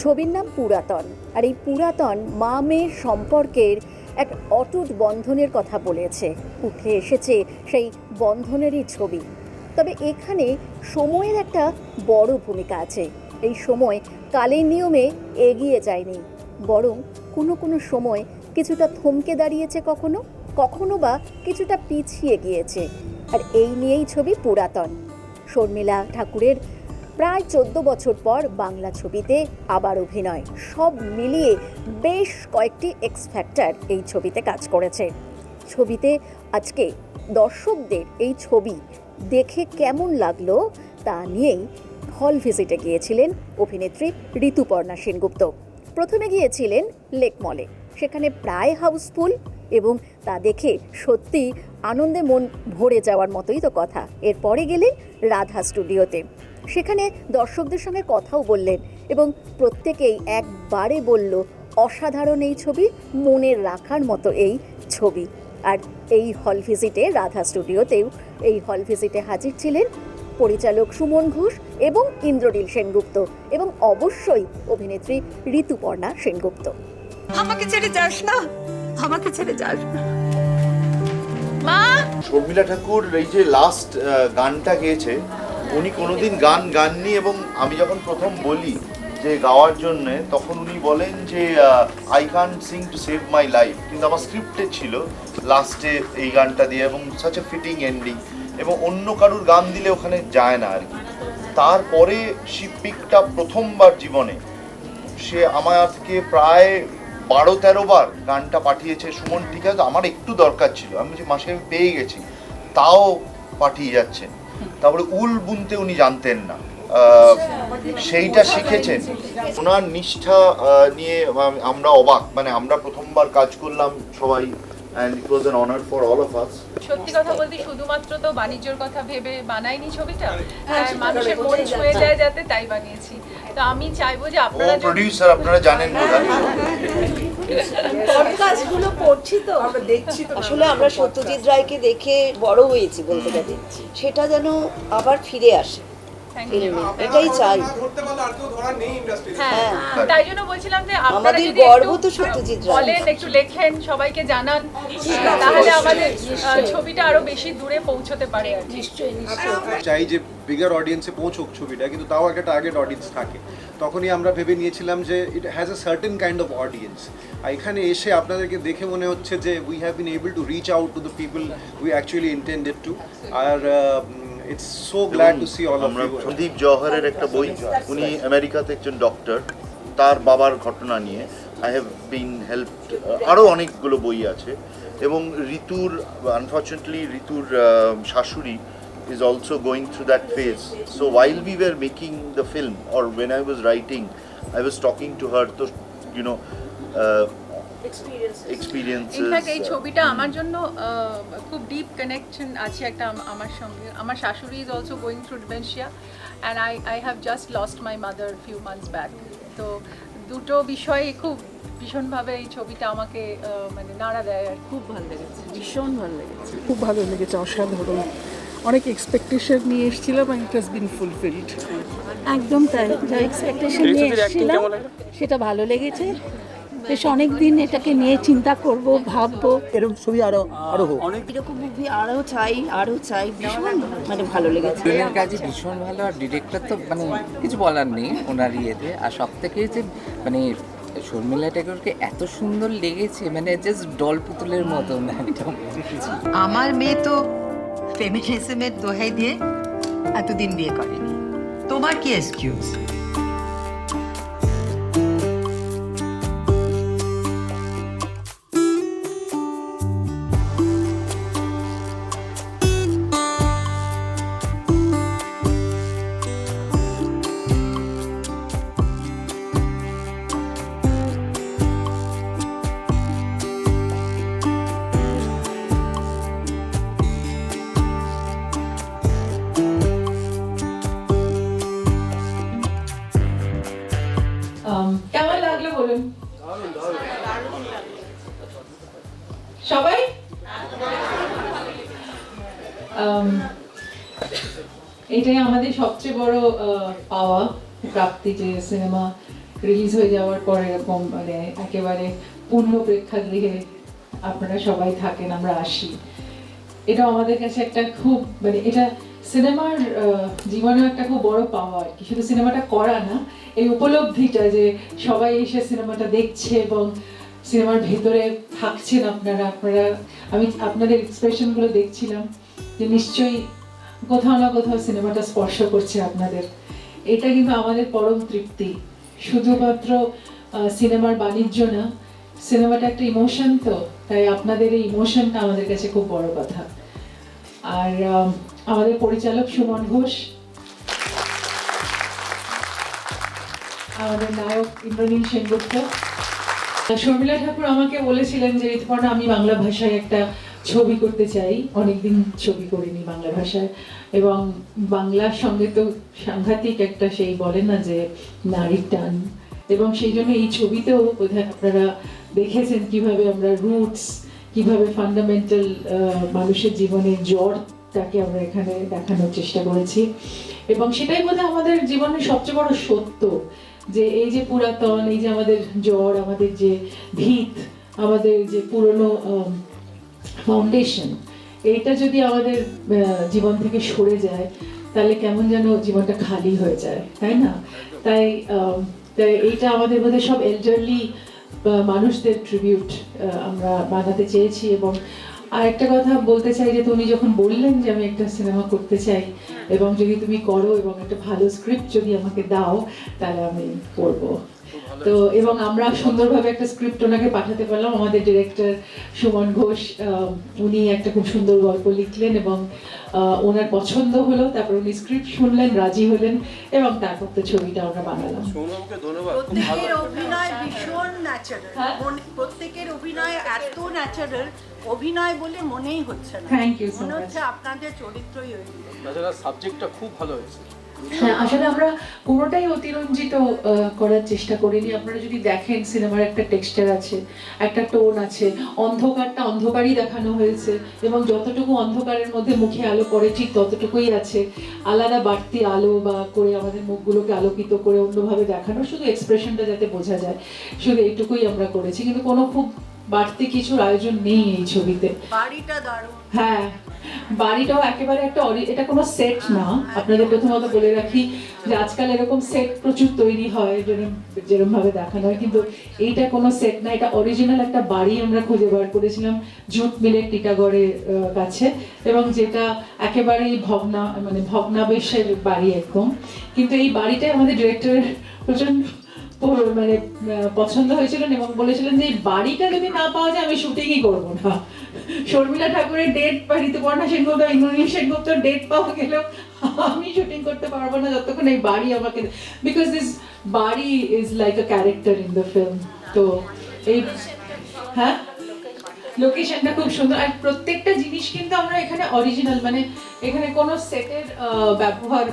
ছবির নাম পুরাতন। আর এই পুরাতন মা মেয়ের সম্পর্কের এক অটুট বন্ধনের কথা বলেছে, উঠে এসেছে সেই বন্ধনেরই ছবি। তবে এখানে সময়ের একটা বড় ভূমিকা আছে। এই সময় কালের নিয়মে এগিয়ে যায়নি, বরং কোনো কোনো সময় কিছুটা থমকে দাঁড়িয়েছে কখনো কখনো বা কিছুটা পিছিয়ে গিয়েছে। আর এই নিয়েই ছবি পুরাতন। শর্মিলা ঠাকুরের প্রায় চোদ্দ বছর পর বাংলা ছবিতে আবার অভিনয়। সব মিলিয়ে বেশ কয়েকটি এক্স ফ্যাক্টর এই ছবিতে কাজ করেছে। ছবিতে আজকে দর্শকদের এই ছবি দেখে কেমন লাগল তা নিয়েই হল ভিজিটে গিয়েছিলেন অভিনেত্রী ঋতুপর্ণা সেনগুপ্ত। প্রথমে গিয়েছিলেন লেক মলে সেখানে প্রায় হাউসফুল এবং তা দেখে সত্যি আনন্দে মন ভরে যাওয়ার মতোই তো কথা। এরপরে গেলেন রাধা স্টুডিওতে। সেখানে দর্শকদের সঙ্গে কথাও বললেন এবং প্রত্যেকেই একবারে বলল অসাধারণ এই ছবি মনে রাখার মতো এই ছবি। আর এই হল ভিজিটে রাধা স্টুডিওতেও এই হল ভিজিটে হাজির ছিলেন পরিচালক সুমন ঘোষ এবং ইন্দ্রনীল সেনগুপ্ত এবং অবশ্যই অভিনেত্রী ঋতুপর্ণা সেনগুপ্ত। আমাকে ছেড়ে যাস না আমাকে ছেড়ে যাস না। মা! শর্মিলা ঠাকুর এই যে লাস্ট গানটা গেয়েছে উনি কোনোদিন গান গাননি এবং আমি যখন প্রথম বলি যে গাওয়ার জন্য, তখন উনি বলেন যে I can sing to save my life কিন্তু আমার স্ক্রিপ্টে ছিল লাস্টে এই গানটা দিয়ে এবং সাচ এ ফিটিং এন্ডিং এবং অন্য কারুর গান দিলে ওখানে যায় না আর কি। তারপরে শিপিকটা প্রথমবার জীবনে। সে আমাকে প্রায় বারো তেরো বার গানটা পাঠিয়েছে, সুমন, ঠিক আছে, আমার একটু দরকার ছিল, আমি বলছি মাসে পেয়ে গেছি, তাও পাঠিয়ে যাচ্ছেন। তারপরে উল বুনতে উনি জানতেন না। আহ, সেইটা শিখেছেন। ওনার নিষ্ঠা নিয়ে আমরা অবাক। মানে আমরা প্রথমবার কাজ করলাম সবাই and it was an honour for all of us সত্যি কথা বলতে শুধুমাত্র তো বাণিজ্যর কথা ভেবে বানাইনি ছবিটা আর মানুষের মন ছুঁয়ে যায় যাতে তাই বানিয়েছি। তো আমি চাইব যে আপনারা যদি- আপনারা জানেন বোধহয়। পডকাস্টগুলো পড়ছি তো। আমরা দেখছি তো আসলে আমরা সত্যজিৎ রায়কে দেখে বড় হয়েছি বলতে গেলে। সেটা যেন আবার ফিরে আসে. ফিল্মে এটাই চাই। হ্যাঁ হ্যাঁ। তাই জন্য বলছিলাম যে আপনারা যদি গর্ব তো সত্যজিৎ বলেন একটু লেখেন সবাইকে জানান তাহলে আমাদের ছবিটা আরও বেশি দূরে পৌঁছতে পারে আর কি। চাই যে বিগার অডিয়েন্সে পৌঁছুক ছবিটা কিন্তু তাও একটা টার্গেট অডিয়েন্স থাকে। তখনই আমরা ভেবে নিয়েছিলাম যে it has a certain kind of audience আর এখানে এসে আপনাদেরকে দেখে মনে হচ্ছে যে we have been able to reach out to the people we actually intended to R it's so glad see all Sandip জওহরের একটা বই উনি আমেরিকাতে একজন ডক্টর তার বাবার ঘটনা নিয়ে আই হ্যাভ বিন হেল্প আরও অনেকগুলো বই আছে। এবং ঋতুর আনফর্চুনেটলি ঋতুর শাশুড়ি is also going through that phase so while we were making the film or when I was writing I was talking to her তো ইউনো ইনফ্যাক্ট এই ছবিটা আমার জন্য খুব ডিপ কানেকশন আছে একটা আমার সঙ্গে। আমার শাশুড়ি is also going through dementia and I I have just lost my mother few months back তো দুটো বিষয়ে খুব ভীষণভাবে এই ছবিটা আমাকে মানে নাড়া দেয় আর খুব ভালো লেগেছে ভীষণ ভালো লেগেছে। খুব ভালো লেগেছে অসাধারণ। অনেক এক্সপেকটেশন নিয়ে এসেছিলাম and it has been fulfilled. একদম তাই যা এক্সপেকটেশন নিয়ে এসেছিলাম সেটা ভালো লেগেছে। বেশ অনেক দিন এটাকে নিয়ে চিন্তা করব ভাববো। এরকম ছবি আরও আরও হোক। অনেক এরকম মুভি আরও চাই আরও চাই। ভীষণ মানে ভালো লেগেছে। দুজনের কাজই ভীষণ ভালো আর ডিরেক্টর তো মানে কিছু বলার নেই ওনার ইয়েতে। আর সব থেকে যে মানে শর্মিলা ঠাকুরকে এত সুন্দর লেগেছে মানে জাস্ট ডল পুতুলের মতন একদম। আমার মেয়ে তো ফেমিনিজমের দোহাই দিয়ে এতদিন বিয়ে করেনি। তোমার কি এক্সকিউজ সবাই? এটাই আমাদের সবচেয়ে বড় পাওয়া প্রাপ্তি যে সিনেমা রিলিজ হয়ে যাওয়ার পর এরকম মানে একেবারে পূর্ণ প্রেক্ষাগৃহে আপনারা সবাই থাকেন, আমরা আসি। এটা আমাদের কাছে একটা খুব মানে এটা সিনেমার জীবনেও একটা খুব বড় পাওয়া আর কি। শুধু সিনেমাটা করা না, এই উপলব্ধিটা যে সবাই এসে সিনেমাটা দেখছে এবং সিনেমার ভেতরে থাকছেন আপনারা আপনারা, আমি আপনাদের এক্সপ্রেশনগুলো দেখছিলাম যে নিশ্চয়ই কোথাও না কোথাও সিনেমাটা স্পর্শ করছে আপনাদের। এটা কিন্তু আমাদের পরম তৃপ্তি। শুধুমাত্র সিনেমার বাণিজ্য না, সিনেমাটা একটা ইমোশন তো, তাই আপনাদের এই ইমোশনটা আমাদের কাছে খুব বড় কথা। আর আমাদের পরিচালক সুমন ঘোষ, আমাদের নায়ক ইন্দ্রনীল সেনগুপ্ত শর্মিলা ঠাকুর আমাকে বলেছিলেন যে ঋতুপর্ণা আমি বাংলা ভাষায় একটা ছবি করতে চাই। অনেকদিন ছবি করিনি বাংলা ভাষায়। এবং বাংলার সঙ্গে তো সাংঘাতিক একটা সেই বলে না যে নারীর টান। এবং সেই জন্য এই ছবিতেও বোধহয় আপনারা দেখেছেন কীভাবে আমরা রুটস কীভাবে ফান্ডামেন্টাল মানুষের জীবনের জ্বরটাকে আমরা এখানে দেখানোর চেষ্টা করেছি। এবং সেটাই বোধহয় আমাদের জীবনের সবচেয়ে বড় সত্য যে এই যে পুরাতন, এই যে আমাদের জ্বর, আমাদের যে ভিত, আমাদের যে পুরনো ফাউন্ডেশন এইটা যদি আমাদের জীবন থেকে সরে যায়, তাহলে কেমন যেন জীবনটা খালি হয়ে যায়, তাই না? তাই তাই এইটা আমাদের মধ্যে সব এল্ডারলি মানুষদের ট্রিবিউট আমরা বানাতে চেয়েছি এবং আর একটা কথা বলতে চাই যে তুমি যখন বললেন যে আমি একটা সিনেমা করতে চাই এবং যদি তুমি করো এবং একটা ভালো স্ক্রিপ্ট যদি আমাকে দাও তাহলে আমি করব। তো এবং আমরা সুন্দরভাবে একটা স্ক্রিপ্ট ওনাকে পাঠাতে পারলাম। আমাদের ডিরেক্টর সুমন ঘোষ উনি একটা খুব সুন্দর গল্প লিখলেন এবং আহ, ওনার পছন্দ হলো। তারপর উনি স্ক্রিপ্ট শুনলেন রাজি হলেন এবং তারপর তো ছবিটা আমরা বানালাম। প্রত্যেকের অভিনয় ভীষণ ন্যাচারাল হ্যাঁ? প্রত্যেকের অভিনয় এত ন্যাচারাল অভিনয় বলে মনেই হচ্ছে না। You so মনে হচ্ছে আপনাদের চরিত্রই ওইগুলো তাছাড়া সাবজেক্টটা খুব ভালো হয়েছে। হ্যাঁ আসলে আমরা পুরোটাই অতিরঞ্জিত আহ, করার চেষ্টা করিনি। আপনারা যদি দেখেন সিনেমার একটা টেক্সচার আছে একটা টোন আছে অন্ধকারটা অন্ধকারই দেখানো হয়েছে এবং যতটুকু অন্ধকারের মধ্যে মুখে আলো পড়ে ঠিক ততটুকুই আছে। আলাদা বাড়তি আলো বা করে আমাদের মুখগুলোকে আলোকিত করে অন্যভাবে দেখানো শুধু এক্সপ্রেশনটা যাতে বোঝা যায় শুধু এইটুকুই আমরা করেছি। কিন্তু কোনো খুব বাড়তি কিছুর আয়োজন নেই এই ছবিতে। বাড়িটা দারুণ। হ্যাঁ বাড়িটাও একেবারে একটা এটা কোনো সেট না। আপনাদের প্রথমত বলে রাখি যে আজকাল এরকম সেট প্রচুর তৈরি হয় যেরকম ভাবে দেখানো হয়। কিন্তু এইটা কোনো সেট না এটা অরিজিনাল একটা বাড়ি আমরা খুঁজে বার করেছিলাম জুট মিলের টিটাগড়ের কাছে। এবং যেটা একেবারেই ভগ্না মানে ভগ্নাবেশের বাড়ি একদম। কিন্তু এই বাড়িটাই আমাদের ডিরেক্টরের প্রচণ্ড মানে পছন্দ হয়েছিলেন এবং বলেছিলেন যে বাড়িটা যদি না পাওয়া যায়, আমি শুটিংই করব না। শর্মিলা ঠাকুরের ডেট বা ঋতুপর্ণা সেনগুপ্ত, ইন্দ্রনীল সেনগুপ্তর ডেট পাওয়া গেলেও আমি শুটিং করতে পারব না যতক্ষণ এই বাড়ি আমাকে বিকজ দিস বাড়ি is like a character in the film তো এই হ্যাঁ? লোকেশনটা খুব সুন্দর। আর প্রত্যেকটা জিনিস কিন্তু আমরা এখানে অরিজিনাল মানে এখানে কোনো সেটের ব্যবহার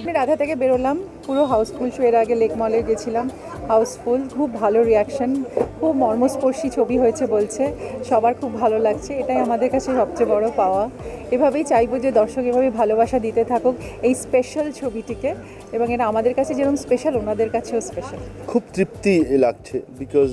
আমি রাধা থেকে বেরোলাম পুরো হাউসফুল শো এর আগে লেক মলে গেছিলাম হাউসফুল খুব ভালো রিয়াকশন খুব মর্মস্পর্শী ছবি হয়েছে বলছে সবার খুব ভালো লাগছে এটাই আমাদের কাছে সবচেয়ে বড় পাওয়া। এভাবেই চাইব যে দর্শক এভাবে ভালোবাসা দিতে থাকুক এই স্পেশাল ছবিটিকে এবং এটা আমাদের কাছে যেরকম স্পেশাল ওনাদের কাছেও স্পেশাল খুব তৃপ্তি লাগছে বিকজ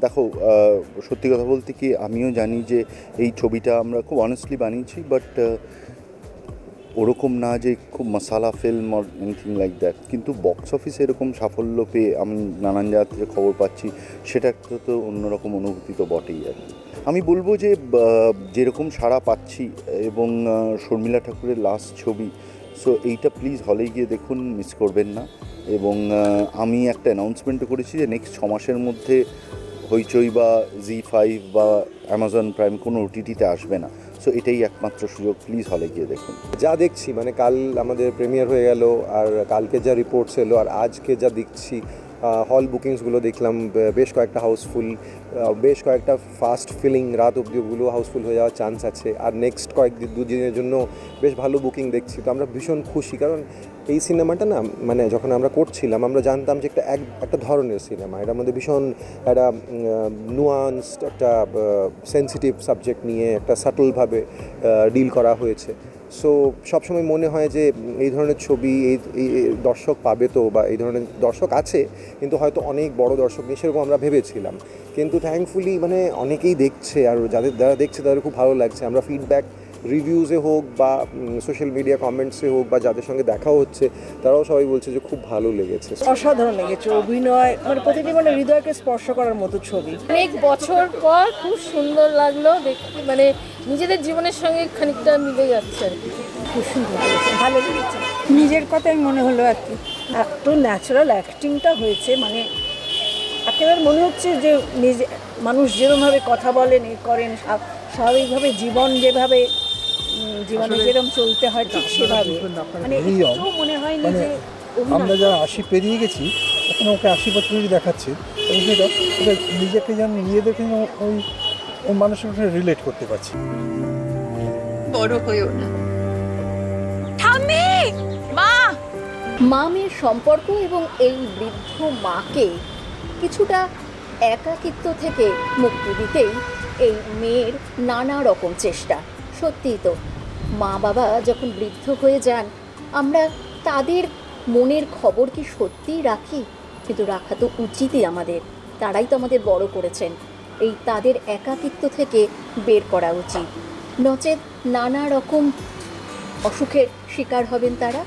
দেখো সত্যি কথা বলতে কি আমিও জানি যে এই ছবিটা আমরা খুব অনেস্টলি বানিয়েছি বাট ওরকম না যে খুব masala film or anything like that কিন্তু বক্স অফিসে এরকম সাফল্য পেয়ে আমি নানান জায়গা থেকে খবর পাচ্ছি, সেটা তো অন্যরকম অনুভূতি তো বটেই আর কি। আমি বলব যে যেরকম সাড়া পাচ্ছি এবং শর্মিলা ঠাকুরের লাস্ট ছবি সো এইটা প্লিজ হলে গিয়ে দেখুন মিস করবেন না এবং আমি একটা অ্যানাউন্সমেন্টও করেছি যে নেক্সট ছ মাসের মধ্যে হইচই বা জি ফাইভ বা অ্যামাজন প্রাইম কোনো ওটিটিতে আসবে না সো এটাই একমাত্র সুযোগ। প্লিজ হলে গিয়ে দেখুন। যা দেখছি মানে কাল আমাদের প্রিমিয়ার হয়ে গেল, আর কালকে যা রিপোর্টস এলো, আর আজকে যা দেখছি হল বুকিংসগুলো দেখলাম বেশ কয়েকটা হাউসফুল বেশ কয়েকটা ফাস্ট ফিলিং রাত অবধি ওগুলো হাউসফুল হয়ে যাওয়ার চান্স আছে। আর নেক্সট কয়েক দিন দুদিনের জন্য বেশ ভালো বুকিং দেখছি। তো আমরা ভীষণ খুশি, কারণ এই সিনেমাটা না মানে যখন আমরা করছিলাম, আমরা জানতাম যে একটা এক, একটা ধরনের সিনেমা এটার মধ্যে ভীষণ একটা নুয়ান্সড একটা সেন্সিটিভ সাবজেক্ট নিয়ে একটা সাটলভাবে ডিল করা হয়েছে। সো সবসময় মনে হয় যে এই ধরনের ছবি এই দর্শক পাবে তো বা এই ধরনের দর্শক আছে, কিন্তু হয়তো অনেক বড় দর্শক নিয়ে সেরকম আমরা ভেবেছিলাম। কিন্তু থ্যাঙ্কফুলি মানে অনেকেই দেখছে আর যাদের, যারা দেখছে তাদের খুব ভালো লাগছে। আমরা ফিডব্যাক রিভিউজে হোক বা সোশ্যাল মিডিয়া কমেন্টসে হোক বা যাদের সঙ্গে দেখাও হচ্ছে তারাও সবাই বলছে যে খুব ভালো লেগেছে। অসাধারণ লেগেছে অভিনয় মানে প্রতিটি মানে হৃদয়কে স্পর্শ করার মতো ছবি। অনেক বছর পর খুব সুন্দর লাগল দেখতে মানে নিজেদের জীবনের সঙ্গে খানিকটা মিলে যাচ্ছে আর কি। খুব সুন্দর লেগেছে ভালো লেগেছে। নিজের কথাই মনে হলো আর কি। এত ন্যাচারাল অ্যাক্টিংটা হয়েছে মানে একেবারে মনে হচ্ছে যে নিজে মানুষ যেরমভাবে কথা বলেন এ করেন স্বাভাবিকভাবে জীবন যেভাবে জীবনে যেরকম চলতে হয় ঠিক সেভাবে। মানে একটু মনে হয়নি যে অভিনয় আমরা যারা আশি পেরিয়ে গেছি এখন ওকে আশি বছরই দেখাচ্ছে এবং সেটা ওটা নিজেকে যেন নিজেদেরকে ওই ওই মানুষের সাথে রিলেট করতে পারছি। বড় হয়েও না। মা! মেয়ের সম্পর্ক এবং এই বৃদ্ধ মাকে কিছুটা একাকিত্ব থেকে মুক্তি দিতেই এই মেয়ের নানা রকম চেষ্টা। সত্যিই তো। মা বাবা যখন বৃদ্ধ হয়ে যান, আমরা তাদের মনের খবর কি সত্যিই রাখি? কিন্তু রাখা তো উচিতই আমাদের। তারাই তো আমাদের বড় করেছেন। এই তাদের একাকিত্ব থেকে বের করা উচিত। নচেত নানা রকম অসুখের শিকার হবেন তারা।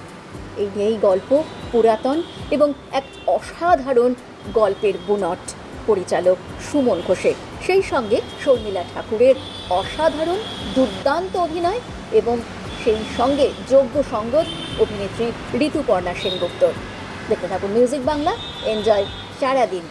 এই নিয়েই গল্প পুরাতন এবং এক অসাধারণ গল্পের বুনট। পরিচালক সুমন ঘোষের। সেই সঙ্গে শর্মিলা ঠাকুরের অসাধারণ দুর্দান্ত অভিনয় এবং সেই সঙ্গে যোগ্য সঙ্গত অভিনেত্রী ঋতুপর্ণা সেনগুপ্ত। দেখতে থাকুন মিউজিক বাংলা এনজয় সারাদিন।